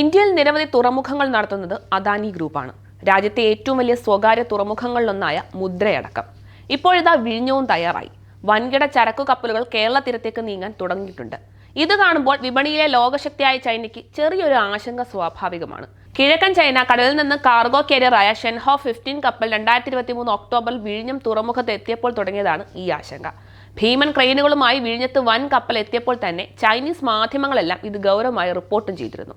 ഇന്ത്യയിൽ നിരവധി തുറമുഖങ്ങൾ നടത്തുന്നത് അദാനി ഗ്രൂപ്പാണ്. രാജ്യത്തെ ഏറ്റവും വലിയ സ്വകാര്യ തുറമുഖങ്ങളിലൊന്നായ മുദ്രയടക്കം. ഇപ്പോഴിതാ വിഴിഞ്ഞവും തയ്യാറായി. വൻകിട ചരക്കു കപ്പലുകൾ കേരള തീരത്തേക്ക് നീങ്ങാൻ തുടങ്ങിയിട്ടുണ്ട്. ഇത് കാണുമ്പോൾ വിപണിയിലെ ലോകശക്തിയായ ചൈനയ്ക്ക് ചെറിയൊരു ആശങ്ക സ്വാഭാവികമാണ്. കിഴക്കൻ ചൈന കടലിൽ നിന്ന് കാർഗോ കാരിയറായ ഷെൻഹോ ഫിഫ്റ്റീൻ കപ്പൽ രണ്ടായിരത്തി ഇരുപത്തി മൂന്ന് ഒക്ടോബറിൽ വിഴിഞ്ഞം തുറമുഖത്ത് എത്തിയപ്പോൾ തുടങ്ങിയതാണ് ഈ ആശങ്ക. ഭീമൻ ക്രെയിനുകളുമായി വിഴിഞ്ഞത്ത് വൻ കപ്പൽ എത്തിയപ്പോൾ തന്നെ ചൈനീസ് മാധ്യമങ്ങളെല്ലാം ഇത് ഗൗരവമായി റിപ്പോർട്ടും ചെയ്തിരുന്നു.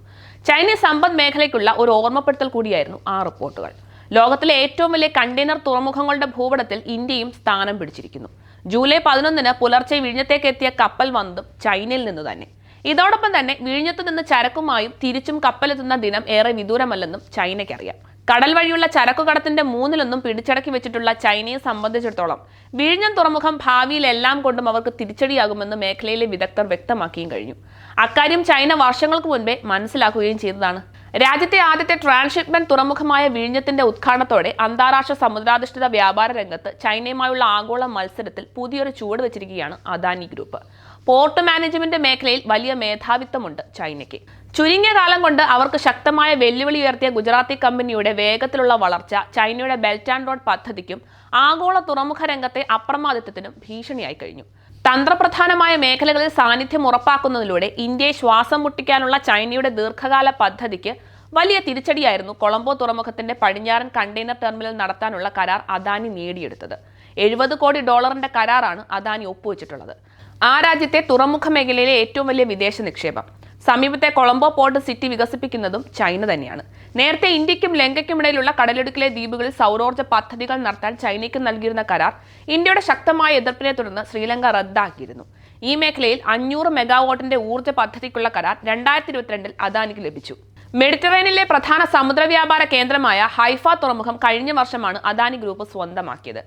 ചൈനീസ് സമ്പദ് മേഖലയ്ക്കുള്ള ഒരു ഓർമ്മപ്പെടുത്തൽ കൂടിയായിരുന്നു ആ റിപ്പോർട്ടുകൾ. ലോകത്തിലെ ഏറ്റവും വലിയ കണ്ടെയ്നർ തുറമുഖങ്ങളുടെ ഭൂപടത്തിൽ ഇന്ത്യയും സ്ഥാനം പിടിച്ചിരിക്കുന്നു. ജൂലൈ പതിനൊന്നിന് പുലർച്ചെ വിഴിഞ്ഞത്തേക്ക് എത്തിയ കപ്പൽ വന്നതും ചൈനയിൽ നിന്ന് തന്നെ. ഇതോടൊപ്പം തന്നെ വിഴിഞ്ഞത്ത് നിന്ന് ചരക്കുമായും തിരിച്ചും കപ്പലെത്തുന്ന ദിനം ഏറെ വിദൂരമല്ലെന്നും ചൈനയ്ക്കറിയാം. കടൽ വഴിയുള്ള ചരക്കുകടത്തിന്റെ മൂന്നിലൊന്നും പിടിച്ചടക്കി വെച്ചിട്ടുള്ള ചൈനയെ സംബന്ധിച്ചിടത്തോളം വിഴിഞ്ഞം തുറമുഖം ഭാവിയിൽ എല്ലാം കൊണ്ടും അവർക്ക് തിരിച്ചടിയാകുമെന്ന് മേഖലയിലെ വിദഗ്ധർ വ്യക്തമാക്കിയും കഴിഞ്ഞു. അക്കാര്യം ചൈന വർഷങ്ങൾക്ക് മുൻപേ മനസ്സിലാക്കുകയും ചെയ്തതാണ് രാജ്യത്തെ ആദ്യത്തെ ട്രാൻസ്ഷിപ്മെന്റ് തുറമുഖമായ വിഴിഞ്ഞത്തിന്റെ ഉദ്ഘാടനത്തോടെ അന്താരാഷ്ട്ര സമുദ്രാധിഷ്ഠിത വ്യാപാര രംഗത്ത് ചൈനയുമായുള്ള ആഗോള മത്സരത്തിൽ പുതിയൊരു ചുവട് വെച്ചിരിക്കുകയാണ് അദാനി ഗ്രൂപ്പ്. പോർട്ട് മാനേജ്മെന്റ് മേഖലയിൽ വലിയ മേധാവിത്വമുണ്ട് ചൈനയ്ക്ക്. ചുരുങ്ങിയ കാലം കൊണ്ട് അവർക്ക് ശക്തമായ വെല്ലുവിളി ഉയർത്തിയ ഗുജറാത്തി കമ്പനിയുടെ വേഗത്തിലുള്ള വളർച്ച ചൈനയുടെ ബെൽറ്റ് ആൻഡ് റോഡ് പദ്ധതിക്കും ആഗോള തുറമുഖ രംഗത്തെ അപ്രമാദിത്വത്തിനും ഭീഷണിയായി കഴിഞ്ഞു. തന്ത്രപ്രധാനമായ മേഖലകളിൽ സാന്നിധ്യം ഉറപ്പാക്കുന്നതിലൂടെ ഇന്ത്യയെ ശ്വാസം മുട്ടിക്കാനുള്ള ചൈനയുടെ ദീർഘകാല പദ്ധതിക്ക് വലിയ തിരിച്ചടിയായിരുന്നു കൊളംബോ തുറമുഖത്തിന്റെ പടിഞ്ഞാറൻ കണ്ടെയ്നർ ടെർമിനൽ നടത്താനുള്ള കരാർ അദാനി നേടിയെടുത്തത്. എഴുപത് കോടി ഡോളറിന്റെ കരാറാണ് അദാനി ഒപ്പുവെച്ചിട്ടുള്ളത്. ആ രാജ്യത്തെ തുറമുഖ മേഖലയിലെ ഏറ്റവും വലിയ വിദേശ നിക്ഷേപം. സമീപത്തെ കൊളംബോ പോർട്ട് സിറ്റി വികസിപ്പിക്കുന്നതും ചൈന തന്നെയാണ്. നേരത്തെ ഇന്ത്യക്കും ലങ്കയ്ക്കുമിടയിലുള്ള കടലിടുക്കിലെ ദ്വീപുകളിൽ സൗരോർജ പദ്ധതികൾ നടത്താൻ ചൈനയ്ക്ക് നൽകിയിരുന്ന കരാർ ഇന്ത്യയുടെ ശക്തമായ എതിർപ്പിനെ തുടർന്ന് ശ്രീലങ്ക റദ്ദാക്കിയിരുന്നു. ഈ മേഖലയിൽ അഞ്ഞൂറ് മെഗാവോട്ടിന്റെ ഊർജ പദ്ധതിക്കുള്ള കരാർ രണ്ടായിരത്തി ഇരുപത്തിരണ്ടിൽ അദാനിക്ക് ലഭിച്ചു. മെഡിറ്ററേനിയനിലെ പ്രധാന സമുദ്ര വ്യാപാര കേന്ദ്രമായ ഹൈഫ തുറമുഖം കഴിഞ്ഞ വർഷമാണ് അദാനി ഗ്രൂപ്പ് സ്വന്തമാക്കിയത്.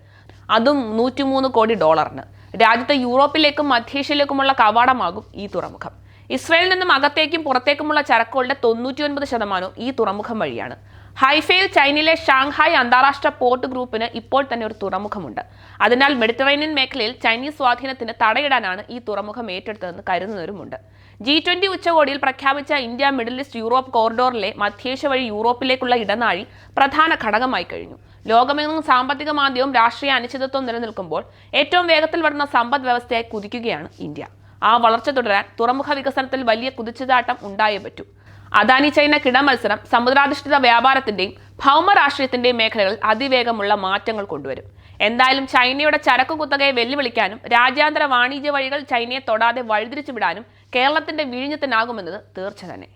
അതും നൂറ്റിമൂന്ന് കോടി ഡോളറിന്. രാജ്യത്തെ യൂറോപ്പിലേക്കും മധ്യേഷ്യയിലേക്കുമുള്ള കവാടമാകും ഈ തുറമുഖം. ഇസ്രയേലിൽ നിന്നും അകത്തേക്കും പുറത്തേക്കുമുള്ള ചരക്കുകളുടെ തൊണ്ണൂറ്റിയൊൻപത് ശതമാനവും ഈ തുറമുഖം വഴിയാണ്. ഹൈഫയിൽ ചൈനയിലെ ഷാങ്ഹായ് അന്താരാഷ്ട്ര പോർട്ട് ഗ്രൂപ്പിന് ഇപ്പോൾ തന്നെ ഒരു തുറമുഖമുണ്ട്. അതിനാൽ മെഡിറ്ററേനിയൻ മേഖലയിൽ ചൈനീസ് സ്വാധീനത്തിന് തടയിടാനാണ് ഈ തുറമുഖം ഏറ്റെടുത്തതെന്ന് കരുതുന്നവരുമുണ്ട്. ജി ട്വന്റി ഉച്ചകോടിയിൽ പ്രഖ്യാപിച്ച ഇന്ത്യ മിഡിൽ ഈസ്റ്റ് യൂറോപ്പ് കോറിഡോറിലെ മധ്യേഷ്യ വഴി യൂറോപ്പിലേക്കുള്ള ഇടനാഴി പ്രധാന ഘടകമായി കഴിഞ്ഞു. ലോകമെങ്ങും സാമ്പത്തിക മാന്ദ്യവും രാഷ്ട്രീയ അനിശ്ചിതത്വവും നിലനിൽക്കുമ്പോൾ ഏറ്റവും വേഗത്തിൽ വരുന്ന സമ്പദ് വ്യവസ്ഥയായി കുതിക്കുകയാണ് ഇന്ത്യ. ആ വളർച്ച തുടരാൻ തുറമുഖ വികസനത്തിൽ വലിയ കുതിച്ചുചാട്ടം ഉണ്ടായേ പറ്റൂ. അദാനി ചൈന കിടമത്സരം സമുദ്രാധിഷ്ഠിത വ്യാപാരത്തിന്റെയും ഭൗമ രാഷ്ട്രീയത്തിന്റെയും മേഖലകളിൽ അതിവേഗമുള്ള മാറ്റങ്ങൾ കൊണ്ടുവരും. എന്തായാലും ചൈനയുടെ ചരക്കു കുത്തകയെ വെല്ലുവിളിക്കാനും രാജ്യാന്തര വാണിജ്യ വഴികൾ ചൈനയെ തൊടാതെ വഴിതിരിച്ചു വിടാനും കേരളത്തിന്റെ വിഴിഞ്ഞത്തിനാകുമെന്നത് തീർച്ച തന്നെ